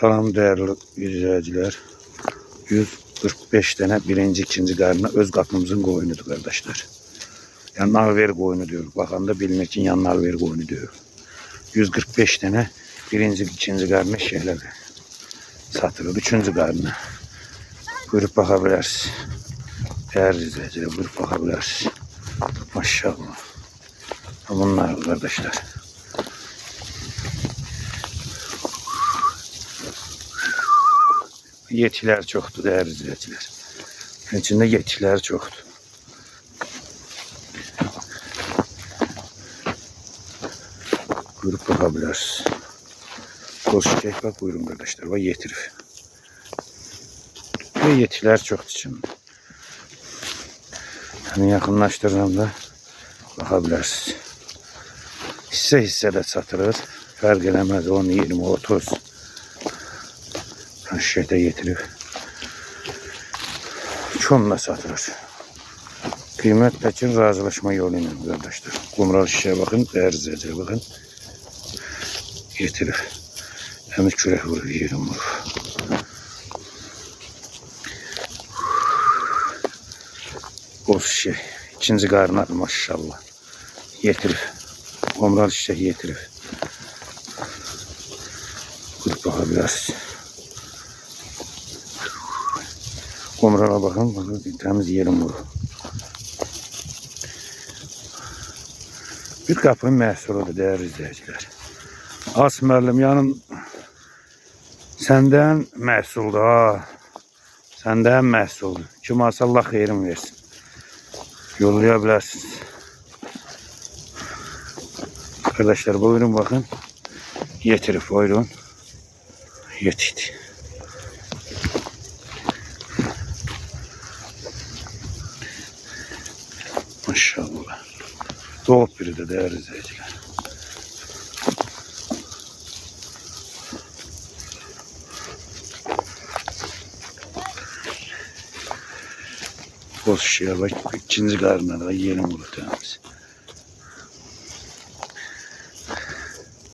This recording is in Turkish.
Salam değerli izleyiciler. 145 tane birinci ikinci karnı öz kapımızın koyunudur kardeşler. Yanlar ver koyunu diyor. Bakan da bilmek için yanlar ver koyunu diyor. 145 tane birinci ikinci karnı şeyler satılır. Üçüncü karnı. Buyurup bakabilirsiniz. Değerli izleyiciler buyurup bakabilirsiniz. Maşallah. Bunlar kardeşler. Yetiler çoktu değerli izleyiciler. İçinde yetiler çoktu. Buyurup bakabiliriz. Koz çiçek bak buyurun kardeşler. Ve yetirif. Ve yetiler çoktu şimdi. Hani yakınlaştırdığımda bakabilirsiniz. Hisse hisse de satılır. Fark edemez 10, 20, 30. Şişete getirip çonla satılır. Kıymet için razılaşma yoluyla arkadaşlar. Kumral şişeye bakın, izleyiciler bakın. Getirip. Hem kürek vurur, yerim vurur. O şişe. ikinci karnı maşallah. Getirip. Kumral şişe getirip. Kurup bakabilirsiniz. Kumrala bakın, bakın temiz yerim bu. Bir kapı məhsuludur değerli izleyiciler. Asmerlim yanın senden məhsuldur ha. Senden məhsuldur. Kim Allah xeyrin versin. Yollayabilirsiniz. Arkadaşlar buyurun bakın. Getirip buyurun. Yetişti. Maşallah. Doğup biri de değerli izleyiciler. Boz şişeye bak. ikinci karnına da yiyelim bunu temiz.